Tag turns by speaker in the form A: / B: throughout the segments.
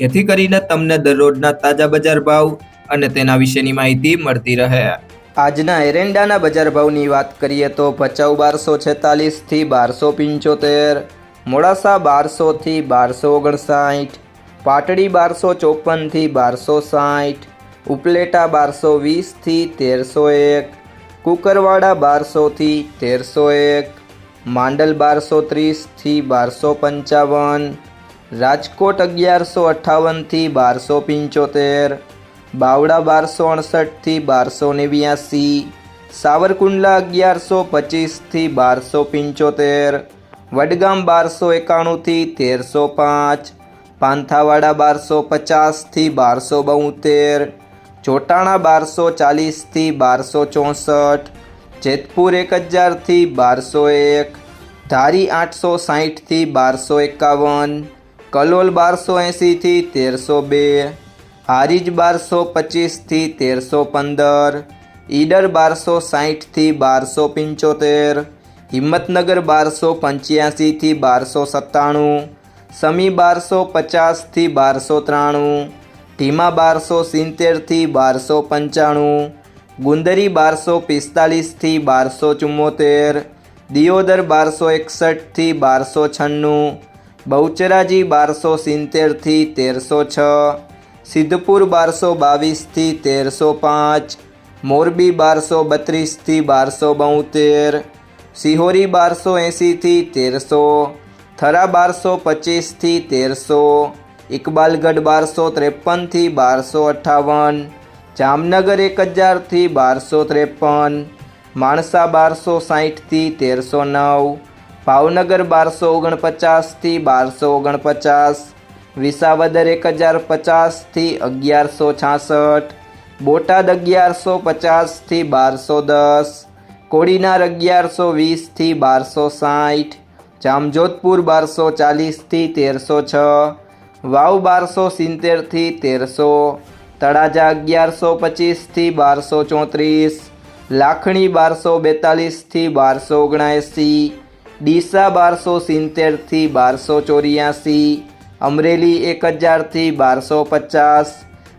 A: જેથી કરીને તમને દરરોજના તાજા બજાર ભાવ અને તેના વિશેની માહિતી મળતી રહે. આજના એરેન્ડાના બજાર ભાવની વાત કરીએ તો ભચાઉ બારસો છેતાલીસથી બારસો પંચોતેર, મોડાસા બારસોથી બારસો ઓગણસાઠ, પાટડી બારસો ચોપનથી બારસો સાઠ, ઉપલેટા બારસો વીસથી તેરસો એક, કુકરવાડા બારસોથી તેરસો એક, માંડલ બારસો ત્રીસથી બારસો પંચાવન રાજકોટ અગિયારસો અઠ્ઠાવનથી બારસો પંચોતેર બાવડા બારસો અડસઠથી બારસો નેવ્યાસી, સાવરકુંડલા અગિયારસો પચીસથી બારસો પંચોતેર, વડગામ બારસો એકાણુંથી તેરસો પાંચ, પાંથાવાડા બારસો પચાસથી બારસો બોતેર, ચોટાણા બારસો ચાલીસથી બારસો ચોસઠ, જેતપુર એક હજારથી બારસો એક, ધારી આઠસો સાહીઠથી બારસો એકાવન કલોલ બારસો એંસીથી તેરસો બે, હારીજ બારસો પચીસથી તેરસો પંદર, ઈડર બારસો સાહીઠથી બારસો પંચોતેર, હિંમતનગર બારસો પંચ્યાસીથી બારસો સત્તાણું, સમી બારસો પચાસથી બારસો ત્રાણું ધીમા બારસો સિત્તેરથી બારસો પંચાણું, ગુંદરી બારસો પિસ્તાલીસથી બારસો ચુમ્મોતેર, દિયોદર બારસો એકસઠથી બારસો છન્નું બહુચરાજી બારસો સિત્તેરથી તેરસો છ, સિદ્ધપુર બારસો બાવીસથી તેરસો પાંચ, મોરબી બારસો બત્રીસથી બારસો બોતેર, સિહોરી બારસો એંસીથી તેરસો, થરા બારસો પચીસથી તેરસો, ઇકબાલગઢ બારસો ત્રેપનથી બારસો અઠ્ઠાવન જામનગર એક હજારથી બારસો ત્રેપન, માણસા બારસો સાહીઠથી તેરસો નવ ભાવનગર બારસો ઓગણપચાસથી બારસો ઓગણપચાસ, વિસાવદર એક હજાર પચાસથી અગિયારસો છાસઠ, બોટાદ અગિયારસો પચાસથી બારસો દસ, કોડીનાર અગિયારસો વીસથી બારસો સાઠ, જામજોધપુર બારસો ચાલીસથી તેરસો છ, વાવ બારસો સિત્તેરથી તેરસો, તળાજા અગિયારસો પચીસથી બારસો ચોત્રીસ, લાખણી બારસો બેતાલીસથી બારસો ઓગણએંસી ડીસા બારસો સિત્તેરથી બારસો ચોર્યાસી, અમરેલી એક હજારથી બારસો પચાસ,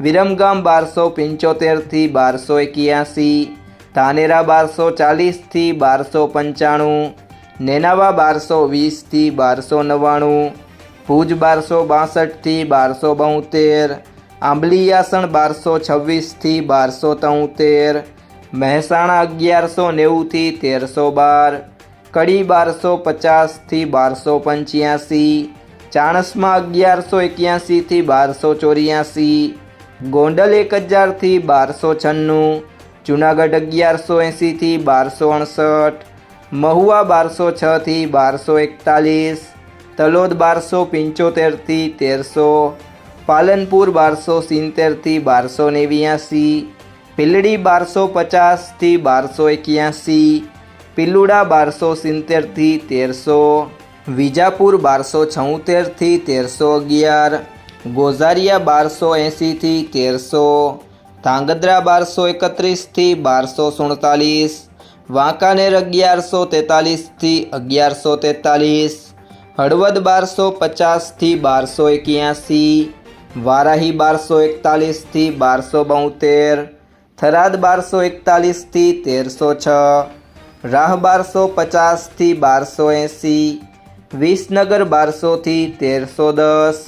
A: વિરમગામ બારસો પંચોતેરથી બારસો એક્યાસી, ધાનેરા બારસો ચાલીસથી બારસો પંચાણું, નેનાવા બારસો વીસથી બારસો નવ્વાણું, ભુજ બારસો બાસઠથી બારસો બોતેર આંબલીયાસણ બારસો છવ્વીસથી બારસો તોતેર, મહેસાણા અગિયારસો નેવુંથી તેરસો બાર કડી બારસો પચાસથી બારસો પંચ્યાસી, ચાણસમાં અગિયારસો એક્યાસીથી બારસો ચોર્યાસી, ગોંડલ એક હજારથી બારસો છન્નું, જુનાગઢ અગિયારસો એંસીથી બારસો અડસઠ મહુવા બારસો છથી બારસો એકતાલીસ, તલોદ બારસો પંચોતેરથી તેરસો, પાલનપુર બારસો સિત્તેરથી બારસો નેવ્યાસી પીલડી બારસો પચાસથી બારસો એક્યાસી પિલ્લુડા બારસો સિત્તેરથી તેરસો, વિજાપુર બારસો છોતેરથી તેરસો અગિયાર, ગોઝારિયા બારસો એંસીથી તેરસો, ધાંગધ્રા બારસો એકત્રીસથી બારસો સુડતાલીસ, વાંકાનેર અગિયારસો તેતાલીસથી અગિયારસો તેતાલીસ, હળવદ બારસો પચાસથી બારસો એક્યાસી, વારાહી બારસો એકતાલીસથી બારસો બોતેર, થરાદ બારસો એકતાલીસથી તેરસો છ રાહ બારસો પચાસથી બારસો એંસી વિસનગર બારસોથી તેરસો દસ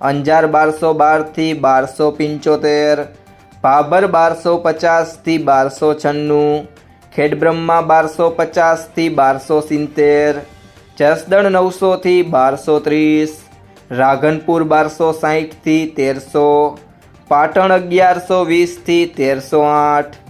A: અંજાર બારસો બારથી બારસો પંચોતેર ભાભર બારસો પચાસથી બારસો છન્નું ખેડબ્રહ્મા બારસો પચાસથી બારસો સિત્તેર જસદણ નવસોથી બારસો ત્રીસ રાઘનપુર બારસો સાહીઠથી તેરસો, પાટણ અગિયારસો વીસથી તેરસો આઠ